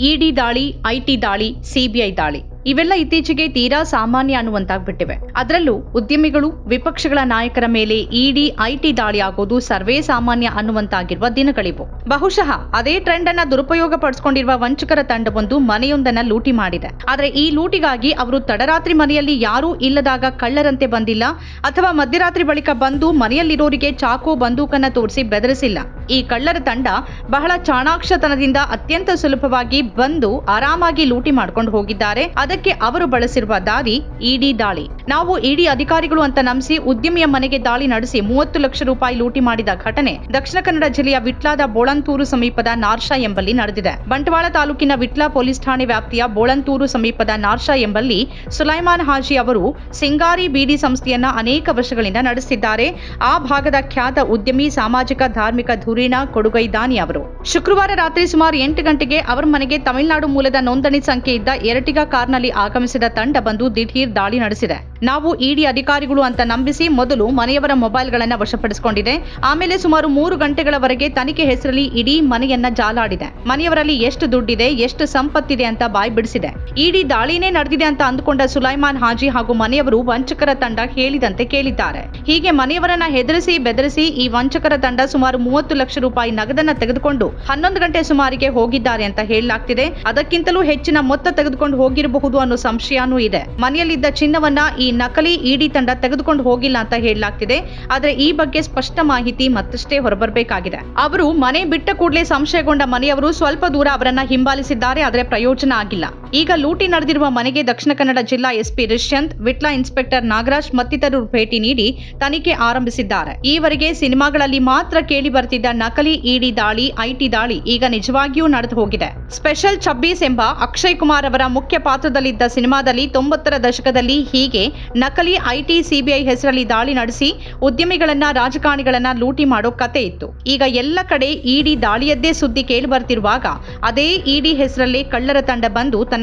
ಇಡಿ ದಾಳಿ ಐಟಿ ದಾಳಿ ಸಿಬಿಐ ದಾಳಿ. ಇವೆಲ್ಲ ಇತ್ತೀಚೆಗೆ ತೀರಾ ಸಾಮಾನ್ಯ ಅನ್ನುವಂತಾಗ್ಬಿಟ್ಟಿವೆ. ಅದರಲ್ಲೂ ಉದ್ಯಮಿಗಳು, ವಿಪಕ್ಷಗಳ ನಾಯಕರ ಮೇಲೆ ಇಡಿ, ಐಟಿ ದಾಳಿ ಆಗೋದು ಸರ್ವೇ ಸಾಮಾನ್ಯ ಅನ್ನುವಂತಾಗಿರುವ ದಿನಗಳಿವು. ಬಹುಶಃ ಅದೇ ಟ್ರೆಂಡ್ ಅನ್ನ ದುರುಪಯೋಗ ಪಡಿಸಿಕೊಂಡಿರುವ ವಂಚಕರ ತಂಡವೊಂದು ಮನೆಯೊಂದನ್ನ ಲೂಟಿ ಮಾಡಿದೆ. ಆದರೆ ಈ ಲೂಟಿಗಾಗಿ ಅವರು ತಡರಾತ್ರಿ ಮನೆಯಲ್ಲಿ ಯಾರೂ ಇಲ್ಲದಾಗ ಕಳ್ಳರಂತೆ ಬಂದಿಲ್ಲ, ಅಥವಾ ಮಧ್ಯರಾತ್ರಿ ಬಳಿಕ ಬಂದು ಮನೆಯಲ್ಲಿರೋರಿಗೆ ಚಾಕು ಬಂದೂಕನ್ನ ತೋರಿಸಿ ಬೆದರಿಸಿಲ್ಲ. ಈ ಕಳ್ಳರ ತಂಡ ಬಹಳ ಚಾಣಾಕ್ಷತನದಿಂದ ಅತ್ಯಂತ ಸುಲಭವಾಗಿ ಬಂದು ಆರಾಮಾಗಿ ಲೂಟಿ ಮಾಡ್ಕೊಂಡು ಹೋಗಿದ್ದಾರೆ. ಅದಕ್ಕೆ ಅವರು ಬಳಸಿರುವ ದಾರಿ ಇಡಿ ದಾಳಿ. ನಾವು ಇಡಿ ಅಧಿಕಾರಿಗಳು ಅಂತ ನಂಬಿಸಿ ಉದ್ಯಮಿಯ ಮನೆಗೆ ದಾಳಿ ನಡೆಸಿ ಮೂವತ್ತು ಲಕ್ಷ ರೂಪಾಯಿ ಲೂಟಿ ಮಾಡಿದ ಘಟನೆ ದಕ್ಷಿಣ ಕನ್ನಡ ಜಿಲ್ಲೆಯ ವಿಟ್ಲಾದ ಬೋಳಂತೂರು ಸಮೀಪದ ನಾರ್ಷಾ ಎಂಬಲ್ಲಿ ನಡೆದಿದೆ. ಬಂಟ್ವಾಳ ತಾಲೂಕಿನ ವಿಟ್ಲಾ ಪೊಲೀಸ್ ಠಾಣೆ ವ್ಯಾಪ್ತಿಯ ಬೋಳಂತೂರು ಸಮೀಪದ ನಾರ್ಷಾ ಎಂಬಲ್ಲಿ ಸುಲೈಮಾನ್ ಹಾಜಿ ಅವರು ಸಿಂಗಾರಿ ಬೀಡಿ ಸಂಸ್ಥೆಯನ್ನ ಅನೇಕ ವರ್ಷಗಳಿಂದ ನಡೆಸಿದ್ದಾರೆ ಆ ಭಾಗದ ಖ್ಯಾತ ಉದ್ಯಮಿ, ಸಾಮಾಜಿಕ, ಧಾರ್ಮಿಕ ಧುರೀಣ ಕೊಡುಗೈ ದಾನಿ ಅವರು. ಶುಕ್ರವಾರ ರಾತ್ರಿ ಸುಮಾರು ಎಂಟು ಗಂಟೆಗೆ ಅವರ ಮನೆಗೆ ತಮಿಳುನಾಡು ಮೂಲದ ನೋಂದಣಿ ಸಂಖ್ಯೆ ಇದ್ದ ಎರಟಿಗ ಕಾರ್ನಲ್ಲಿ ಆಗಮಿಸಿದ ತಂಡ ಬಂದು ದಿಢೀರ್ ದಾಳಿ ನಡೆಸಿದೆ. ನಾವು ಇಡಿ ಅಧಿಕಾರಿಗಳು ಅಂತ ನಂಬಿಸಿ ಮೊದಲು ಮನೆಯವರ ಮೊಬೈಲ್ಗಳನ್ನು ವಶಪಡಿಸಿಕೊಂಡಿದೆ. ಆಮೇಲೆ ಸುಮಾರು ಮೂರು ಗಂಟೆಗಳವರೆಗೆ ತನಿಖೆ ಹೆಸರಲ್ಲಿ ಇಡೀ ಮನೆಯನ್ನ ಜಾಲಾಡಿದೆ. ಮನೆಯವರಲ್ಲಿ ಎಷ್ಟು ದುಡ್ಡಿದೆ, ಎಷ್ಟು ಸಂಪತ್ತಿದೆ ಅಂತ ಬಾಯ್ ಬಿಡಿಸಿದೆ. ಇಡಿ ದಾಳಿನೇ ನಡೆದಿದೆ ಅಂತ ಅಂದುಕೊಂಡ ಸುಲೈಮಾನ್ ಹಾಜಿ ಹಾಗೂ ಮನೆಯವರು ವಂಚಕರ ತಂಡ ಹೇಳಿದಂತೆ ಕೇಳಿದ್ದಾರೆ. ಹೀಗೆ ಮನೆಯವರನ್ನ ಹೆದರಿಸಿ ಬೆದರಿಸಿ ಈ ವಂಚಕರ ತಂಡ ಸುಮಾರು ಮೂವತ್ತು ಲಕ್ಷ ರೂಪಾಯಿ ನಗದನ್ನ ತೆಗೆದುಕೊಂಡು ಹನ್ನೊಂದು ಗಂಟೆ ಸುಮಾರಿಗೆ ಹೋಗಿದ್ದಾರೆ ಅಂತ ಹೇಳಲಾಗ್ತಿದೆ. ಅದಕ್ಕಿಂತಲೂ ಹೆಚ್ಚಿನ ಮೊತ್ತ ತೆಗೆದುಕೊಂಡು ಹೋಗಿರಬಹುದು ಅನ್ನೋ ಸಂಶಯನೂ ಇದೆ. ಮನೆಯಲ್ಲಿದ್ದ ಚಿನ್ನವನ್ನ ಈ ನಕಲಿ ಇಡಿ ತಂಡ ತೆಗೆದುಕೊಂಡು ಹೋಗಿಲ್ಲ ಅಂತ ಹೇಳಲಾಗ್ತಿದೆ. ಆದ್ರೆ ಈ ಬಗ್ಗೆ ಸ್ಪಷ್ಟ ಮಾಹಿತಿ ಮತ್ತಷ್ಟೇ ಹೊರಬರಬೇಕಾಗಿದೆ. ಅವರು ಮನೆ ಬಿಟ್ಟ ಕೂಡಲೇ ಸಂಶಯಗೊಂಡ ಮನೆಯವರು ಸ್ವಲ್ಪ ದೂರ ಅವರನ್ನ ಹಿಂಬಾಲಿಸಿದ್ದಾರೆ, ಆದರೆ ಪ್ರಯೋಜನ ಆಗಿಲ್ಲ. ಈಗ ಲೂಟಿ ನಡೆದಿರುವ ಮನೆಗೆ ದಕ್ಷಿಣ ಕನ್ನಡ ಜಿಲ್ಲಾ ಎಸ್ಪಿ ರಿಷ್ಯಂತ್ ವಿಟ್ಲಾ ಇನ್ಸ್ಪೆಕ್ಟರ್ ನಾಗರಾಜ್ ಮತ್ತಿತರರು ಭೇಟಿ ನೀಡಿ ತನಿಖೆ ಆರಂಭಿಸಿದ್ದಾರೆ. ಈವರೆಗೆ ಸಿನಿಮಾಗಳಲ್ಲಿ ಮಾತ್ರ ಕೇಳಿ ಬರ್ತಿದ್ದ ನಕಲಿ ಇಡಿ ದಾಳಿ, ಐಟಿ ದಾಳಿ ಈಗ ನಿಜವಾಗಿಯೂ ನಡೆದು ಹೋಗಿದೆ. ಸ್ಪೆಷಲ್ ಛಬ್ಬೀಸ್ ಎಂಬ ಅಕ್ಷಯ್ ಕುಮಾರ್ ಅವರ ಮುಖ್ಯ ಪಾತ್ರದಲ್ಲಿದ್ದ ಸಿನಿಮಾದಲ್ಲಿ ತೊಂಬತ್ತರ ದಶಕದಲ್ಲಿ ಹೀಗೆ ನಕಲಿ ಐಟಿ ಸಿಬಿಐ ಹೆಸರಲ್ಲಿ ದಾಳಿ ನಡೆಸಿ ಉದ್ಯಮಿಗಳನ್ನ, ರಾಜಕಾರಣಿಗಳನ್ನ ಲೂಟಿ ಮಾಡೋ ಕತೆ ಇತ್ತು. ಈಗ ಎಲ್ಲ ಕಡೆ ಇಡಿ ದಾಳಿಯದ್ದೇ ಸುದ್ದಿ ಕೇಳಿ ಬರ್ತಿರುವಾಗ ಅದೇ ಇಡಿ ಹೆಸರಲ್ಲೇ ಕಳ್ಳರ ತಂಡ ಬಂದು ತನ್ನ